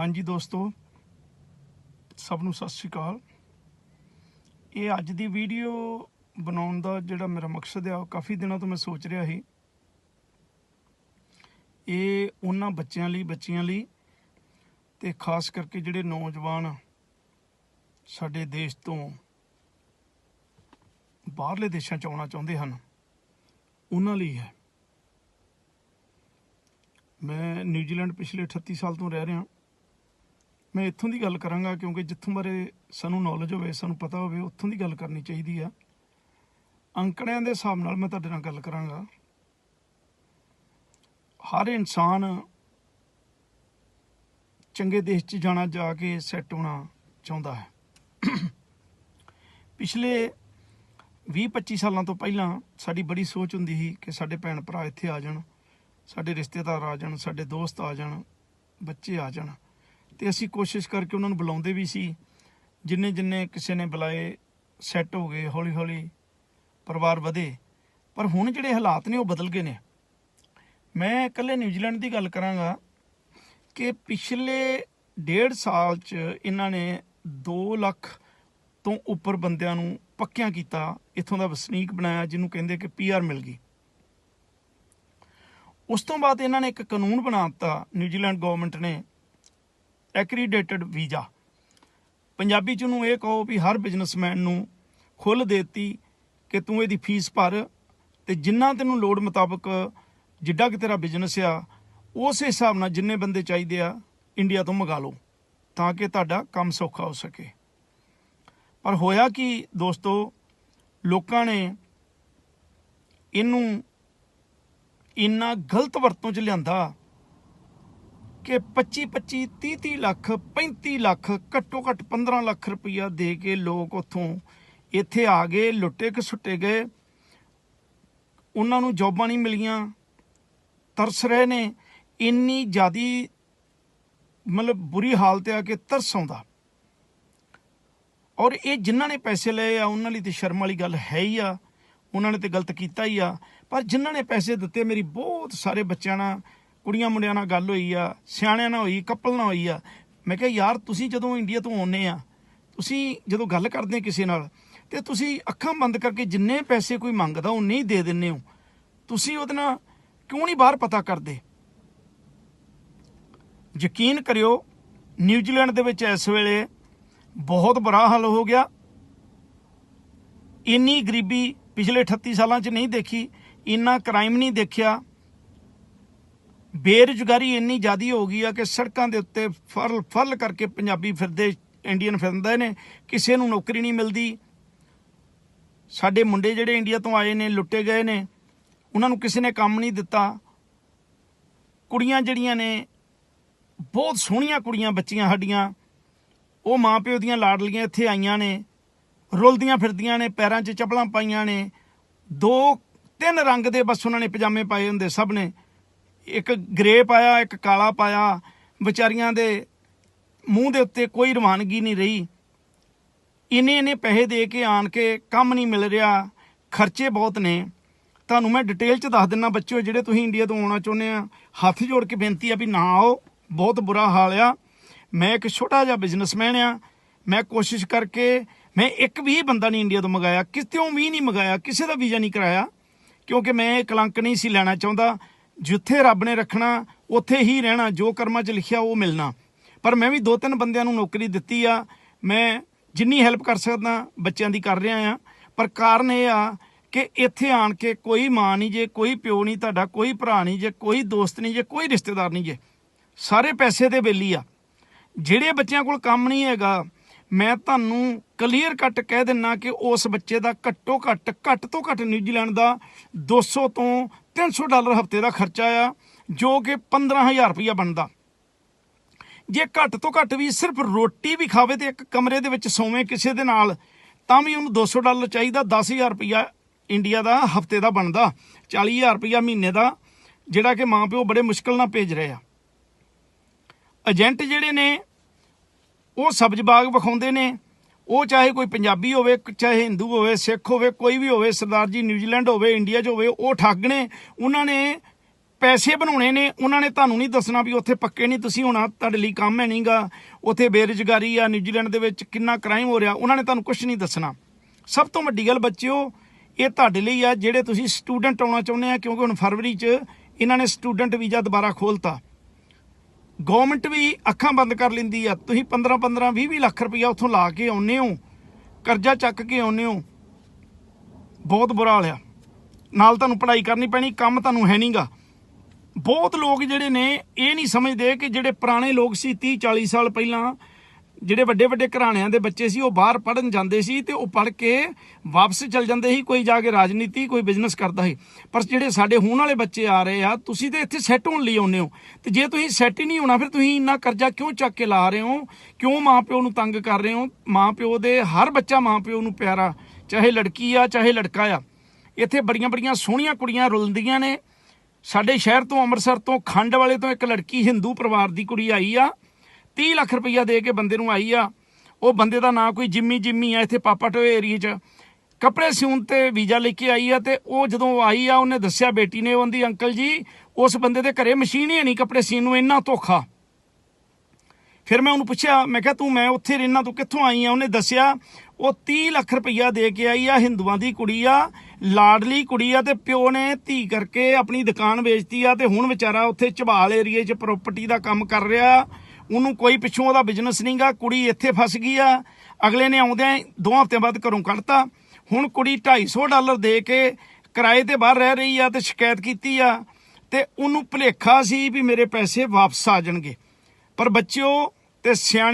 ਹਾਂਜੀ ਦੋਸਤੋ, ਸਭ ਨੂੰ ਸਤਿ ਸ਼੍ਰੀ ਅਕਾਲ। ਇਹ ਅੱਜ ਦੀ ਵੀਡੀਓ ਬਣਾਉਣ ਦਾ ਜਿਹੜਾ ਮੇਰਾ ਮਕਸਦ ਆ, ਉਹ ਕਾਫੀ ਦਿਨਾਂ ਤੋਂ ਮੈਂ ਸੋਚ ਰਿਹਾ ਸੀ। ਇਹ ਉਹਨਾਂ ਬੱਚਿਆਂ ਲਈ, ਬੱਚੀਆਂ ਲਈ ਤੇ ਖਾਸ ਕਰਕੇ ਜਿਹੜੇ ਨੌਜਵਾਨ ਸਾਡੇ ਦੇਸ਼ ਤੋਂ ਬਾਹਰਲੇ ਦੇਸ਼ਾਂ ਚ ਆਉਣਾ ਚਾਹੁੰਦੇ ਹਨ, ਉਹਨਾਂ ਲਈ ਹੈ। ਮੈਂ ਨਿਊਜ਼ੀਲੈਂਡ ਪਿਛਲੇ 38 ਸਾਲ ਤੋਂ ਰਹਿ ਰਿਹਾ। ਮੈਂ ਇੱਥੋਂ ਦੀ ਗੱਲ ਕਰਾਂਗਾ ਕਿਉਂਕਿ ਜਿੱਥੋਂ ਬਾਰੇ ਸਾਨੂੰ ਨੌਲੇਜ ਹੋਵੇ, ਸਾਨੂੰ ਪਤਾ ਹੋਵੇ, ਉੱਥੋਂ ਦੀ ਗੱਲ ਕਰਨੀ ਚਾਹੀਦੀ ਆ। ਅੰਕੜਿਆਂ ਦੇ ਹਿਸਾਬ ਨਾਲ ਮੈਂ ਤੁਹਾਡੇ ਨਾਲ ਗੱਲ ਕਰਾਂਗਾ। ਹਰ ਇਨਸਾਨ ਚੰਗੇ ਦੇਸ਼ 'ਚ ਜਾਣਾ, ਜਾ ਕੇ ਸੈੱਟ ਹੋਣਾ ਚਾਹੁੰਦਾ ਹੈ। ਪਿਛਲੇ 20-25 ਸਾਲਾਂ ਤੋਂ ਪਹਿਲਾਂ ਸਾਡੀ ਬੜੀ ਸੋਚ ਹੁੰਦੀ ਸੀ ਕਿ ਸਾਡੇ ਭੈਣ ਭਰਾ ਇੱਥੇ ਆ ਜਾਣ, ਸਾਡੇ ਰਿਸ਼ਤੇਦਾਰ ਆ ਜਾਣ, ਸਾਡੇ ਦੋਸਤ ਆ ਜਾਣ, ਬੱਚੇ ਆ ਜਾਣ। ਤੇ ਅਸੀਂ ਕੋਸ਼ਿਸ਼ ਕਰਕੇ ਉਹਨਾਂ ਨੂੰ ਬੁਲਾਉਂਦੇ ਵੀ ਸੀ। ਜਿੰਨੇ ਜਿੰਨੇ ਕਿਸੇ ਨੇ ਬੁਲਾਏ ਸੈੱਟ ਹੋ ਗਏ, ਹੌਲੀ ਹੌਲੀ ਪਰਿਵਾਰ ਵਧੇ। ਪਰ ਹੁਣ ਜਿਹੜੇ ਹਾਲਾਤ ਨੇ ਉਹ ਬਦਲ ਗਏ ਨੇ। ਮੈਂ ਇਕੱਲੇ ਨਿਊਜ਼ੀਲੈਂਡ ਦੀ ਗੱਲ ਕਰਾਂਗਾ ਕਿ ਪਿਛਲੇ ਡੇਢ ਸਾਲ ਚ ਇਹਨਾਂ ਨੇ 2 ਲੱਖ ਤੋਂ ਉੱਪਰ ਬੰਦਿਆਂ ਨੂੰ ਪੱਕਿਆਂ ਕੀਤਾ, ਇੱਥੋਂ ਦਾ ਵਸਨੀਕ ਬਣਾਇਆ, ਜਿਹਨੂੰ ਕਹਿੰਦੇ ਕਿ ਪੀਆਰ ਮਿਲ ਗਈ। ਉਸ ਤੋਂ ਬਾਅਦ ਇਹਨਾਂ ਨੇ ਇੱਕ ਕਾਨੂੰਨ ਬਣਾ ਦਿੱਤਾ ਨਿਊਜ਼ੀਲੈਂਡ ਗਵਰਨਮੈਂਟ ਨੇ ਐਕਰੀਡੇਟਡ ਵੀਜ਼ਾ ਪੰਜਾਬੀ ਚ ਉਹਨੂੰ ਇਹ ਕਹੋ ਵੀ ਹਰ ਬਿਜ਼ਨਸਮੈਨ ਨੂੰ ਖੁੱਲ੍ਹ ਦੇਤੀ ਕਿ ਤੂੰ ਇਹਦੀ ਫੀਸ ਭਰ ਤੇ ਜਿੰਨਾ ਤੈਨੂੰ ਲੋੜ ਮੁਤਾਬਕ ਜਿੱਡਾ ਕਿ ਤੇਰਾ ਬਿਜ਼ਨਸ ਆ, ਉਸ ਹਿਸਾਬ ਨਾਲ ਜਿੰਨੇ ਬੰਦੇ ਚਾਹੀਦੇ ਆ ਇੰਡੀਆ ਤੋਂ ਮੰਗਾ ਲਓ, ਤਾਂ ਕਿ ਤੁਹਾਡਾ ਕੰਮ ਸੌਖਾ ਹੋ ਸਕੇ। ਪਰ ਹੋਇਆ ਕਿ ਦੋਸਤੋ, ਲੋਕਾਂ ਨੇ ਇਹਨੂੰ ਇੰਨਾ ਗਲਤ ਵਰਤੋਂ ਚ ਲਿਆਂਦਾ ਕਿ 25 25 30 30 ਲੱਖ 35 ਲੱਖ, ਘੱਟੋ ਘੱਟ 15 ਲੱਖ ਰੁਪਈਆ ਦੇ ਕੇ ਲੋਕ ਉੱਥੋਂ ਇੱਥੇ ਆ ਗਏ, ਲੁੱਟੇ ਘਸੁੱਟੇ ਗਏ। ਉਹਨਾਂ ਨੂੰ ਜੌਬਾਂ ਨਹੀਂ ਮਿਲੀਆਂ। ਤਰਸ ਰਹੇ ਨੇ। ਇੰਨੀ ਜ਼ਿਆਦੀ ਮਤਲਬ ਬੁਰੀ ਹਾਲਤ ਆ ਕਿ ਤਰਸ ਆਉਂਦਾ। ਔਰ ਇਹ ਜਿਨ੍ਹਾਂ ਨੇ ਪੈਸੇ ਲਏ ਆ, ਉਹਨਾਂ ਲਈ ਤੇ ਸ਼ਰਮ ਵਾਲੀ ਗੱਲ ਹੈ ਹੀ ਆ। ਉਹਨਾਂ ਨੇ ਤੇ ਗਲਤ ਕੀਤਾ ਹੀ ਆ। ਪਰ ਜਿਨ੍ਹਾਂ ਨੇ ਪੈਸੇ ਦਿੱਤੇ, ਮੇਰੀ ਬਹੁਤ ਸਾਰੇ ਬੱਚਿਆਂ ਨਾਲ ਕੁੜੀਆਂ ਮੁੰਡਿਆਂ ਨਾਲ ਗੱਲ ਹੋਈ ਆ, ਸਿਆਣਿਆਂ ਨਾਲ ਹੋਈ ਕਪਲ ਨਾਲ ਹੋਈ ਆ। ਮੈਂ ਕਿਹਾ, ਯਾਰ, ਤੁਸੀਂ ਜਦੋਂ ਇੰਡੀਆ ਤੋਂ ਆਉਂਦੇ ਆ, ਤੁਸੀਂ ਜਦੋਂ ਗੱਲ ਕਰਦੇ ਕਿਸੇ ਨਾਲ, ਤੇ ਤੁਸੀਂ ਅੱਖਾਂ ਬੰਦ ਕਰਕੇ ਜਿੰਨੇ ਪੈਸੇ ਕੋਈ ਮੰਗਦਾ ਉਹ ਨਹੀਂ ਦੇ ਦਿੰਦੇ ਹੋ। ਤੁਸੀਂ ਉਹਦੇ ਨਾਲ ਕਿਉਂ ਨਹੀਂ ਬਾਹਰ ਪਤਾ ਕਰਦੇ? ਯਕੀਨ ਕਰਿਓ ਨਿਊਜ਼ੀਲੈਂਡ ਦੇ ਵਿੱਚ ਇਸ ਵੇਲੇ ਬਹੁਤ ਬੁਰਾ ਹਾਲ ਹੋ ਗਿਆ। ਇੰਨੀ ਗਰੀਬੀ ਪਿਛਲੇ 38 ਸਾਲਾਂ 'ਚ ਨਹੀਂ ਦੇਖੀ, ਇੰਨਾ ਕ੍ਰਾਈਮ ਨਹੀਂ ਦੇਖਿਆ। ਬੇਰੁਜ਼ਗਾਰੀ ਇੰਨੀ ਜ਼ਿਆਦੀ ਹੋ ਗਈ ਆ ਕਿ ਸੜਕਾਂ ਦੇ ਉੱਤੇ ਫਰਲ ਫਰਲ ਕਰਕੇ ਪੰਜਾਬੀ ਫਿਰਦੇ ਇੰਡੀਅਨ ਫਿਰਦੇ ਨੇ, ਕਿਸੇ ਨੂੰ ਨੌਕਰੀ ਨਹੀਂ ਮਿਲਦੀ। ਸਾਡੇ ਮੁੰਡੇ ਜਿਹੜੇ ਇੰਡੀਆ ਤੋਂ ਆਏ ਨੇ, ਲੁੱਟੇ ਗਏ ਨੇ, ਉਹਨਾਂ ਨੂੰ ਕਿਸੇ ਨੇ ਕੰਮ ਨਹੀਂ ਦਿੱਤਾ। ਕੁੜੀਆਂ ਜਿਹੜੀਆਂ ਨੇ, ਬਹੁਤ ਸੋਹਣੀਆਂ ਕੁੜੀਆਂ ਬੱਚੀਆਂ ਸਾਡੀਆਂ। ਉਹ ਮਾਪਿਓ ਦੀਆਂ ਲਾਡਲੀਆਂ ਇੱਥੇ ਆਈਆਂ ਨੇ, ਰੁਲਦੀਆਂ ਫਿਰਦੀਆਂ ਨੇ, ਪੈਰਾਂ 'ਚ ਚੱਪਲਾਂ ਪਾਈਆਂ ਨੇ। ਦੋ, ਤਿੰਨ ਰੰਗ ਦੇ ਬਸ ਉਹਨਾਂ ਨੇ ਪਜਾਮੇ ਪਾਏ ਹੁੰਦੇ ਸਭ ਨੇ। ਇੱਕ ਗ੍ਰੇ ਪਾਇਆ, ਇੱਕ ਕਾਲਾ ਪਾਇਆ, ਵਿਚਾਰੀਆਂ ਦੇ ਮੂੰਹ ਦੇ ਉੱਤੇ ਕੋਈ ਰਵਾਨਗੀ ਨਹੀਂ ਰਹੀ। ਇੰਨੇ ਇੰਨੇ ਪੈਸੇ ਦੇ ਕੇ ਆਣ ਕੇ ਕੰਮ ਨਹੀਂ ਮਿਲ ਰਿਹਾ, ਖਰਚੇ ਬਹੁਤ ਨੇ। ਤੁਹਾਨੂੰ ਮੈਂ ਡਿਟੇਲ ਚ ਦੱਸ ਦਿੰਨਾ ਬੱਚਿਓ, ਜਿਹੜੇ ਤੁਸੀਂ ਇੰਡੀਆ ਤੋਂ ਆਉਣਾ ਚਾਹੁੰਦੇ ਆ, ਹੱਥ ਜੋੜ ਕੇ ਬੇਨਤੀ ਆ ਵੀ ਨਾ ਆਓ, ਬਹੁਤ ਬੁਰਾ ਹਾਲ ਆ। ਮੈਂ ਇੱਕ ਛੋਟਾ ਜਿਹਾ ਬਿਜ਼ਨਸਮੈਨ ਆ, ਮੈਂ ਕੋਸ਼ਿਸ਼ ਕਰਕੇ, ਮੈਂ ਇੱਕ ਵੀ ਬੰਦਾ ਨਹੀਂ ਇੰਡੀਆ ਤੋਂ ਮੰਗਾਇਆ ਕਿਤੇੋਂ ਵੀ ਨਹੀਂ ਮੰਗਾਇਆ, ਕਿਸੇ ਦਾ ਵੀਜ਼ਾ ਨਹੀਂ ਕਰਾਇਆ, ਕਿਉਂਕਿ ਮੈਂ ਇਹ ਕਲੰਕ ਨਹੀਂ ਸੀ ਲੈਣਾ ਚਾਹੁੰਦਾ। ਜਿੱਥੇ ਰੱਬ ਨੇ ਰੱਖਣਾ, ਉੱਥੇ ਹੀ ਰਹਿਣਾ, ਜੋ ਕਰਮਾਂ 'ਚ ਲਿਖਿਆ ਉਹ ਮਿਲਣਾ। ਪਰ ਮੈਂ ਵੀ ਦੋ ਤਿੰਨ ਬੰਦਿਆਂ ਨੂੰ ਨੌਕਰੀ ਦਿੱਤੀ ਆ। ਮੈਂ ਜਿੰਨੀ ਹੈਲਪ ਕਰ ਸਕਦਾ, ਬੱਚਿਆਂ ਦੀ ਕਰ ਰਿਹਾ ਆ। ਪਰ ਕਾਰਨ ਇਹ ਆ ਕਿ ਇੱਥੇ ਆਣ ਕੇ ਕੋਈ ਮਾਂ ਨਹੀਂ ਜੇ, ਕੋਈ ਪਿਓ ਨਹੀਂ ਤੁਹਾਡਾ, ਕੋਈ ਭਰਾ ਨਹੀਂ ਜੇ, ਕੋਈ ਦੋਸਤ ਨਹੀਂ ਜੇ, ਕੋਈ ਰਿਸ਼ਤੇਦਾਰ ਨਹੀਂ ਜੇ। ਸਾਰੇ ਪੈਸੇ ਦੇ ਬੇਲੀ ਆ। ਜਿਹੜੇ ਬੱਚਿਆਂ ਕੋਲ ਕੰਮ ਨਹੀਂ ਹੈਗਾ, ਮੈਂ ਤੁਹਾਨੂੰ ਕਲੀਅਰ ਕੱਟ ਕਹਿ ਦਿੰਨਾ ਕਿ ਉਸ ਬੱਚੇ ਦਾ ਘੱਟੋ ਘੱਟ ਘੱਟ ਤੋਂ ਘੱਟ ਨਿਊਜ਼ੀਲੈਂਡ ਦਾ 200 ਤੋਂ 300 ਡਾਲਰ ਹਫ਼ਤੇ ਦਾ ਖਰਚਾ ਆ, ਜੋ ਕਿ 15000 ਰੁਪਇਆ ਬਣਦਾ। ਜੇ ਘੱਟ ਤੋਂ ਘੱਟ ਵੀ ਸਿਰਫ ਰੋਟੀ ਵੀ ਖਾਵੇ ਤੇ ਇੱਕ ਕਮਰੇ ਦੇ ਵਿੱਚ ਸੋਵੇ ਕਿਸੇ ਦੇ ਨਾਲ, ਤਾਂ ਵੀ ਉਹਨੂੰ 200 ਡਾਲਰ ਚਾਹੀਦਾ 10000 ਰੁਪਇਆ ਇੰਡੀਆ ਦਾ ਹਫ਼ਤੇ ਦਾ ਬਣਦਾ 40000 ਰੁਪਇਆ ਮਹੀਨੇ ਦਾ, ਜਿਹੜਾ ਕਿ ਮਾਂ ਪਿਓ ਬੜੇ ਮੁਸ਼ਕਲ ਨਾਲ ਭੇਜ ਰਹੇ ਆ। ਏਜੰਟ ਜਿਹੜੇ ਨੇ, ਉਹ ਸਬਜ਼ ਬਾਗ ਵਿਖਾਉਂਦੇ ਨੇ ਉਹ ਚਾਹੇ ਕੋਈ ਪੰਜਾਬੀ ਹੋਵੇ, ਚਾਹੇ ਹਿੰਦੂ ਹੋਵੇ, ਸਿੱਖ ਹੋਵੇ, ਕੋਈ ਵੀ ਹੋਵੇ, ਸਰਦਾਰ ਜੀ ਨਿਊਜ਼ੀਲੈਂਡ ਹੋਵੇ, ਇੰਡੀਆ 'ਚ ਹੋਵੇ, ਉਹ ਠੱਗ ਨੇ। ਉਹਨਾਂ ਨੇ ਪੈਸੇ ਬਣਾਉਣੇ ਨੇ। ਉਹਨਾਂ ਨੇ ਤੁਹਾਨੂੰ ਨਹੀਂ ਦੱਸਣਾ ਵੀ ਉੱਥੇ ਪੱਕੇ ਨਹੀਂ ਤੁਸੀਂ ਹੋਣਾ, ਤੁਹਾਡੇ ਲਈ ਕੰਮ ਹੈ ਨਹੀਂਗਾ। ਉੱਥੇ ਬੇਰੁਜ਼ਗਾਰੀ ਆ, ਨਿਊਜ਼ੀਲੈਂਡ ਦੇ ਵਿੱਚ ਕਿੰਨਾ ਕ੍ਰਾਈਮ ਹੋ ਰਿਹਾ, ਉਹਨਾਂ ਨੇ ਤੁਹਾਨੂੰ ਕੁਝ ਨਹੀਂ ਦੱਸਣਾ। ਸਭ ਤੋਂ ਵੱਡੀ ਗੱਲ ਬੱਚਿਓ, ਇਹ ਤੁਹਾਡੇ ਲਈ ਆ, ਜਿਹੜੇ ਤੁਸੀਂ ਸਟੂਡੈਂਟ ਆਉਣਾ ਚਾਹੁੰਦੇ ਆ, ਕਿਉਂਕਿ ਹੁਣ ਫਰਵਰੀ 'ਚ ਇਹਨਾਂ ਨੇ ਸਟੂਡੈਂਟ ਵੀਜ਼ਾ ਦੁਬਾਰਾ ਖੋਲਤਾ। ਗਵਰਨਮੈਂਟ ਵੀ ਅੱਖਾਂ ਬੰਦ ਕਰ ਲੈਂਦੀ ਆ। ਤੁਸੀਂ 15 15 20 20 ਲੱਖ ਰੁਪਈਆ ਉੱਥੋਂ ਲਾ ਕੇ ਆਉਨੇ ਹੋ। ਕਰਜ਼ਾ ਚੱਕ ਕੇ ਆਉਨੇ ਹੋ। ਬਹੁਤ ਬੁਰਾ ਹਾਲ ਆ। ਨਾਲ ਤੁਹਾਨੂੰ ਪੜ੍ਹਾਈ ਕਰਨੀ ਪੈਣੀ, ਕੰਮ ਤੁਹਾਨੂੰ ਹੈ ਨਹੀਂਗਾ ਬਹੁਤ ਲੋਕ ਜਿਹੜੇ ਨੇ, ਇਹ ਨਹੀਂ ਸਮਝਦੇ ਕਿ ਜਿਹੜੇ ਪੁਰਾਣੇ ਲੋਕ ਸੀ 30 40 ਸਾਲ ਪਹਿਲਾਂ ਜਿਹੜੇ ਵੱਡੇ ਵੱਡੇ ਘਰਾਣਿਆਂ ਦੇ ਬੱਚੇ ਸੀ, ਉਹ ਬਾਹਰ ਪੜਨ ਜਾਂਦੇ ਸੀ ਤੇ ਉਹ ਪੜ ਕੇ ਵਾਪਸ ਚਲ ਜਾਂਦੇ ਸੀ, ਕੋਈ ਜਾ ਕੇ ਰਾਜਨੀਤੀ, ਕੋਈ ਬਿਜ਼ਨਸ ਕਰਦਾ ਸੀ। ਪਰ ਜਿਹੜੇ ਸਾਡੇ ਹੁਣ ਵਾਲੇ ਬੱਚੇ ਆ ਰਹੇ ਆ, ਤੁਸੀਂ ਤੇ ਇੱਥੇ ਸੈੱਟ ਹੋਣ ਲਈ ਆਉਂਦੇ ਹੋ। ਤੇ ਜੇ ਤੁਸੀਂ ਸੈੱਟ ਹੀ ਨਹੀਂ ਹੋਣਾ, ਫਿਰ ਤੁਸੀਂ ਇੰਨਾ ਕਰਜ਼ਾ ਕਿਉਂ ਚੱਕ ਕੇ ਲਾ ਰਹੇ ਹੋ? ਕਿਉਂ ਮਾਪਿਓ ਨੂੰ ਤੰਗ ਕਰ ਰਹੇ ਹੋ? ਮਾਪਿਓ ਦੇ ਹਰ ਬੱਚਾ ਮਾਪਿਓ ਨੂੰ ਪਿਆਰਾ, ਚਾਹੇ ਲੜਕੀ ਆ, ਚਾਹੇ ਲੜਕਾ ਆ। ਇੱਥੇ ਬੜੀਆਂ ਬੜੀਆਂ ਸੋਹਣੀਆਂ ਕੁੜੀਆਂ ਰੁਲਦੀਆਂ ਨੇ। ਸਾਡੇ ਸ਼ਹਿਰ ਤੋਂ ਅੰਮ੍ਰਿਤਸਰ ਤੋਂ ਖੰਡ ਵਾਲੇ ਤੋਂ ਇੱਕ ਲੜਕੀ ਹਿੰਦੂ ਪਰਿਵਾਰ ਦੀ ਕੁੜੀ ਆਈ ਆ। 30 ਲੱਖ ਰੁਪਈਆ ਦੇ ਕੇ ਬੰਦੇ ਨੂੰ ਆਈ ਆ। ਉਹ ਬੰਦੇ ਦਾ ਨਾਂ ਕੋਈ ਜਿੰਮੀ ਜਿੰਮੀ ਆ ਇੱਥੇ ਪਾਪਾ ਟੋਏ ਏਰੀਏ 'ਚ। ਕੱਪੜੇ ਸਿਉਣ ਤੇ ਵੀਜ਼ਾ ਲੈ ਕੇ ਆਈ ਆ ਤੇ ਉਹ ਜਦੋਂ ਆਈ ਆ, ਉਹਨੇ ਦੱਸਿਆ ਬੇਟੀ ਨੇ ਉਹਦੀ ਅੰਕਲ ਜੀ, ਉਸ ਬੰਦੇ ਦੇ ਘਰੇ ਮਸ਼ੀਨ ਹੀ ਨਹੀਂ ਕੱਪੜੇ ਸੀਨ ਨੂੰ, ਇੰਨਾ ਧੋਖਾ। ਫਿਰ ਮੈਂ ਉਹਨੂੰ ਪੁੱਛਿਆ, ਮੈਂ ਕਿਹਾ, ਤੂੰ ਮੈਂ ਉੱਥੇ ਰਹਿਣਾ, ਤੂੰ ਕਿੱਥੋਂ ਆਈ ਆ? ਉਹਨੇ ਦੱਸਿਆ, ਉਹ 30 ਲੱਖ ਰੁਪਈਆ ਦੇ ਕੇ ਆਈ ਆ, ਹਿੰਦੂਆਂ ਦੀ ਕੁੜੀ ਆ, ਲਾਡਲੀ ਕੁੜੀ ਆ ਤੇ ਪਿਓ ਨੇ ਧੀ ਕਰਕੇ ਆਪਣੀ ਦੁਕਾਨ ਵੇਚਤੀ ਆ ਤੇ ਹੁਣ ਵਿਚਾਰਾ ਉੱਥੇ ਝਬਾਲ ਏਰੀਏ 'ਚ ਪ੍ਰਾਪਰਟੀ ਦਾ ਕੰਮ ਕਰ ਰਿਹਾ। ਉਹਨੂੰ ਕੋਈ ਪਿੱਛੋਂ ਉਹਦਾ ਬਿਜ਼ਨਸ ਨਹੀਂਗਾ, ਕੁੜੀ ਇੱਥੇ ਫਸ ਗਈ ਆ, ਅਗਲੇ ਨੇ ਆਉਂਦਿਆਂ ਦੋ ਹਫ਼ਤਿਆਂ ਬਾਅਦ ਘਰੋਂ ਕੱਢਤਾ। ਹੁਣ ਕੁੜੀ 250 ਡਾਲਰ ਦੇ ਕੇ ਕਿਰਾਏ ਤੇ ਬਾਹਰ ਰਹਿ ਰਹੀ ਆ ਤੇ ਸ਼ਿਕਾਇਤ ਕੀਤੀ ਆ ਤੇ ਉਹਨੂੰ ਭੁਲੇਖਾ ਸੀ ਵੀ ਮੇਰੇ ਪੈਸੇ ਵਾਪਸ ਆ ਜਾਣਗੇ। ਪਰ ਬੱਚਿਓ ਤੇ ਸਿਆਣੇ